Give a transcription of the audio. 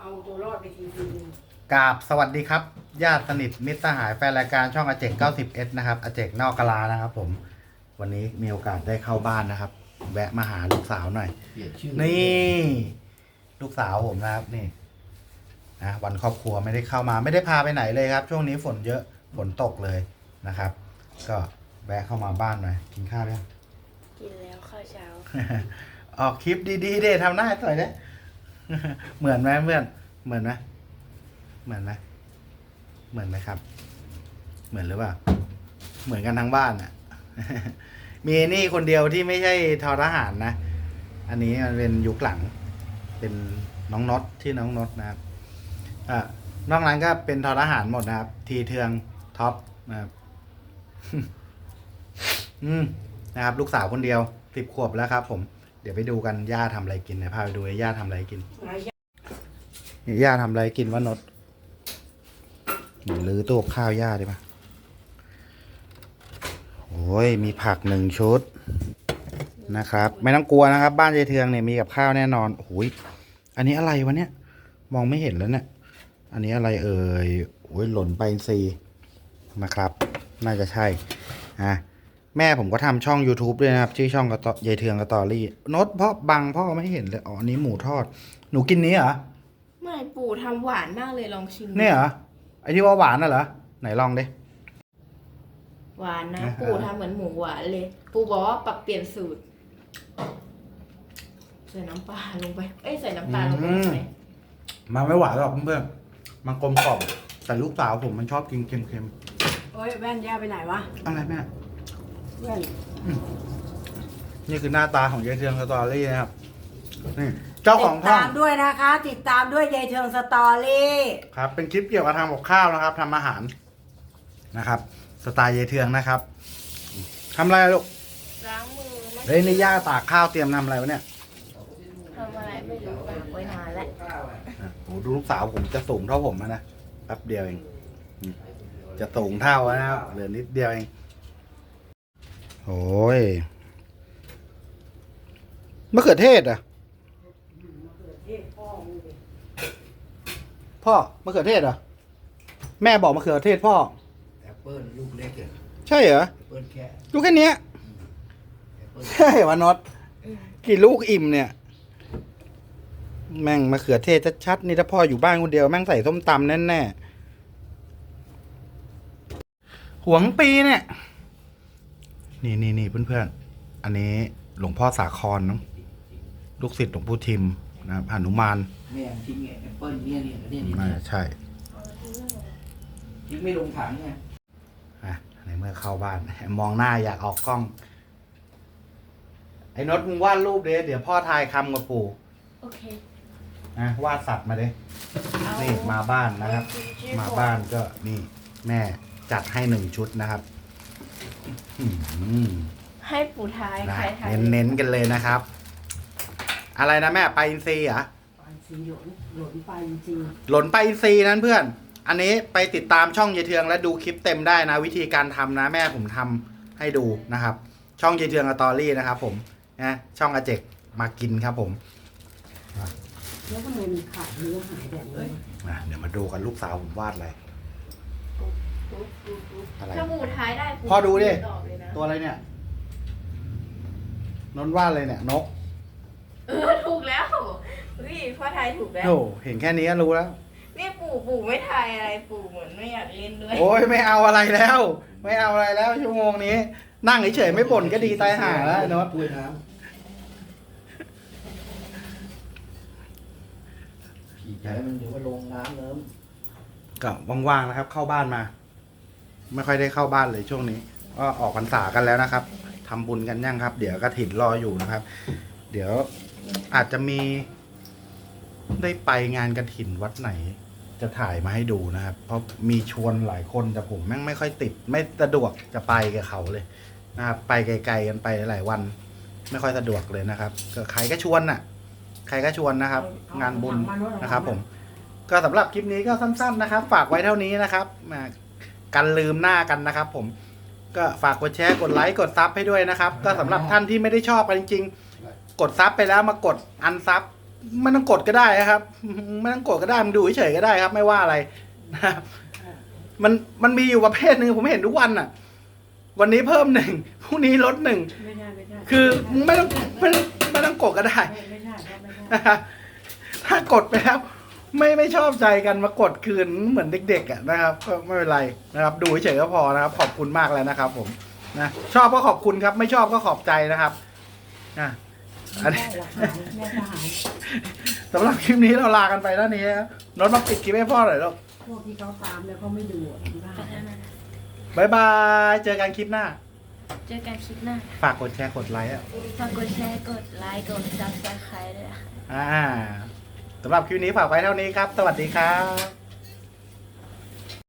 เอาตัวรอดไปทีทีนึงกราบสวัสดีครับ ญาติสนิทมิตรสหายแฟนรายการช่องอาเจก 90S นะครับอาเจกนอกกะลานะครับ ผม วันนี้มีโอกาสได้เข้าบ้านนะครับ แวะมาหาลูกสาวหน่อย เปลี่ยนชื่อนี่ ลูกสาวผมนะครับนี่นะวันครอบครัวไม่ได้เข้ามาไม่ได้พาไปไหนเลยครับ ช่วงนี้ฝนเยอะฝนตกเลยนะครับ ก็แวะเข้ามาบ้านหน่อยกินข้าวยัง กินแล้วข้าวเช้า ออกคลิปดีๆเด้ทำหน้าให้ต่อยเด้ เหมือนไหมเพื่อน เหมือนไหมเหมือนไหมเหมือนไหมครับ เหมือนหรือเปล่า เหมือนกันทั้งบ้านอะ มีนี่คนเดียวที่ไม่ใช่ทอทหารนะ อันนี้มันเป็นยุคหลัง เป็นน้องน็อตที่น้องน็อตนะครับอ่านอกนั้นก็เป็นทอทหารหมดนะครับ ทีเทืองท็อปนะครับอืมนะครับ ลูกสาวคนเดียวสิบขวบแล้วครับผม ดี๋ยวไปดูกันย่าทำอะไรกินเดี๋ยพาไปดูว่าย่าทำอะไรกิน ย่าทำอะไรกินวะนดหนูลือตู้กับข้าวย่าดีปะโอ้ยมีผักหนึ่งชุดนะครับ ไม่ต้องกลัวนะครับ บ้านยายเทืองเนี่ยมีกับข้าวแน่นอนโอ้ยอันนี้อะไรวะเนี่ยมองไม่เห็นแล้วเนี่ย อันนี้อะไรเอ่ยโอ้ยหล่นไปซีนะครับ น่าจะใช่อะ แม่ผมก็ทำช่อง YouTube ด้วยนะครับ ชื่อช่องกระตอยายเทืองกระตอรี่นดเพราะบังพ่อไม่เห็นเลย อ๋ออันนี้หมูทอด หนูกินนี้เหรอ ไม่ปู่ทำหวานมากเลยลองชิมดูเนี่ยเหรอ ไอที่ว่าหวานน่ะเหรอ ไหนลองดิ หวานนะอ่าฮะปู่ทำเหมือนหมูหวานเลย ปู่บอกว่าปรับเปลี่ยนสูตร ใส่น้ำปลาลงไป เอ้ยใส่น้ำตาลลงไปไหมมันไม่หวานหรอกเพื่อนๆมันกลมกล่อมแต่ลูกสาวผมมันชอบกินเค็มโอ้ยแว่นย่าไปไหนวะๆอะไรแม่ แว่นนี่คือหน้าตาของยายเทืองสตอรี่นะครับนี่เจ้าของติดช่องตามด้วยนะคะ ติดตามด้วยยายเทิงสตอรี่ครับ เป็นคลิปเกี่ยวกับทำกับข้าวนะครับทำอาหารนะครับ สไตล์ยายเทืองนะครับทำอะไรลูกล้างมือไม่เฮ้ยนี่ย่าตากข้าวเตรียมทำอะไรวะเนี่ยทำอะไรไม่รู้ตากไว้นานแล้วอะโอ้ดูลูกสาวผมจะสูงเท่าผมแล้วนะแป๊บเดียวเองอืมจะสูงเท่าแล้วนะครับเหลือนิดเดียวเอง โอ้ยมะเขือเทศอะเทศพ่อมึงดิพ่อมะเขือเทศเหรอแม่บอกมะเขือเทศพ่อ แอปเปิลลูกเล็กอะใช่เหรอ แอปเปิลแค่ลูกแค่เนี้ย แอปเปิลใช่วะน็อตกี่ลูกอิ่มเนี่ย แม่งมะเขือเทศชัดๆนี่ถ้าพ่ออยู่บ้านคนเดียว แม่งใส่ส้มตำแน่ๆหวงปีเนี่ย นี่นี่นี่เพื่อนๆอันนี้หลวงพ่อสาครเนอะลูกศิษย์หลวงปู่ทิมนะครับหนุมานแม่ทิ้งไงแอปเปิลเนี่ยเนี่ยเนี่ยเนี่ยน่าจะใช่ทิ้งไม่ลงถังไงอะในเมื่อเข้าบ้าน มองหน้าอยากออกกล้อง ไอ้นดมึงวาดรูปเด้เดี๋ยวพ่อทายคำกับปู่โอเคนะวาดสัตว์มาเด้เอานี่มาบ้านนะครับชื่อมาบ้านก็นี่แม่จัดให้หนึ่งชุดนะครับอืม ให้ปู่ทายนะใครทายเน้นๆกันเลยนะครับ อะไรนะแม่ไปลาอินทรีย์เหรอปานสีหลนหลนไปจริงหล่นไปลาอินทรีย์นั้นเพื่อน อันนี้ไปติดตามช่องเยายเทืองและดูคลิปเต็มได้นะ วิธีการทำนะแม่ผมทำให้ดูนะครับ ช่องเยายเทืองสตอรี่นะครับ ผมนะช่องอาเจกมากินครับผมๆแล้วทำไมมันขาดเนื้อหายแบบนี้วะอะเดี๋ยวมาดูกันลูกสาวผมวาดอะไร อะไร ถ้าปู่ทายได้ปู่พ่อดูดิ ตอบเลยนะตัวอะไรเนี่ย นนท์วาดอะไรเนี่ย นกเออถูกแล้วเฮ้ยพ่อทายถูกแล้ว โอ้เห็นแค่นี้ก็รู้แล้ว นี่ปู่ปู่ไม่ทายอะไรปู่เหมือนไม่อยากเล่นด้วย โอ้ยไม่เอาอะไรแล้ว ไม่เอาอะไรแล้ว ชั่วโมงนี้ นั่งเฉยๆไม่บ่นก็ดีตายห่าแล้วไอ้โนตถ้วยน้ำผีใจมันเดี๋ยวมาลงน้ำเนิ้มก็ว่างๆนะครับ เข้าบ้านมา ไม่ค่อยได้เข้าบ้านเลยช่วงนี้ ก็ออกพรรษากันแล้วนะครับทำบุญกันยังครับ เดี๋ยวกระถิ่นรออยู่นะครับ เดี๋ยวอาจจะมี ได้ไปงานกระถิ่นวัดไหน จะถ่ายมาให้ดูนะครับ เพราะมีชวนหลายคนแต่ผมแม่งไม่ค่อยติด ไม่สะดวกจะไปกับเขาเลยนะครับไปไกลๆกันไปหลายวัน ไม่ค่อยสะดวกเลยนะครับก็ใครก็ชวนน่ะ ใครก็ชวนนะครับ งานบุญนะครับ ผม ก็สำหรับคลิปนี้ก็สั้น ๆ นะครับ ฝากไว้เท่านี้นะครับมา กันลืมหน้ากันนะครับ ผมก็ฝากกดแชร์กดไลค์กดซับให้ด้วยนะครับ ก็สำหรับท่านที่ไม่ได้ชอบกันจริงๆ กดซับไปแล้วมากดอันซับไม่ต้องกดก็ได้นะครับไม่ต้องกดก็ได้มันดูเฉยๆก็ได้ครับ ไม่ว่าอะไรนะครับมันมันมีอยู่ประเภทหนึ่งผมเห็นทุกวันอะ วันนี้เพิ่มหนึ่งพรุ่งนี้ลดหนึ่งไม่ได้ไม่ได้คือไม่ต้องไม่ต้องไม่ต้องกดก็ได้ไม่ไม่ได้ครับไม่ได้นะครับถ้ากดไปแล้ว ไม่ไม่ชอบใจกันมากดคืนเหมือนเด็กๆอะนะครับ ก็ไม่เป็นไรนะครับ ดูเฉยๆก็พอนะครับ ขอบคุณมากแล้วนะครับ ผมนะชอบก็ขอบคุณครับ ไม่ชอบก็ขอบใจนะครับนะอันนี้ไม่ได้หรอกหายแม่ก็หายสำหรับคลิปนี้เราลากันไปแล้วนี้นะนนท์มาปิดคลิปให้พ่อหน่อยลูกพวกที่เขาตามแล้วเขาไม่ดูอะที่บ้าน บายบาย เจอกันคลิปหน้า เจอกันคลิปหน้าฝากกดแชร์กดไลค์อะฝากกดแชร์กดไลค์กดซับสไครต์ด้วยค่ะ อ่า สำหรับคลิปนี้ฝากไว้เท่านี้ครับ สวัสดีครับ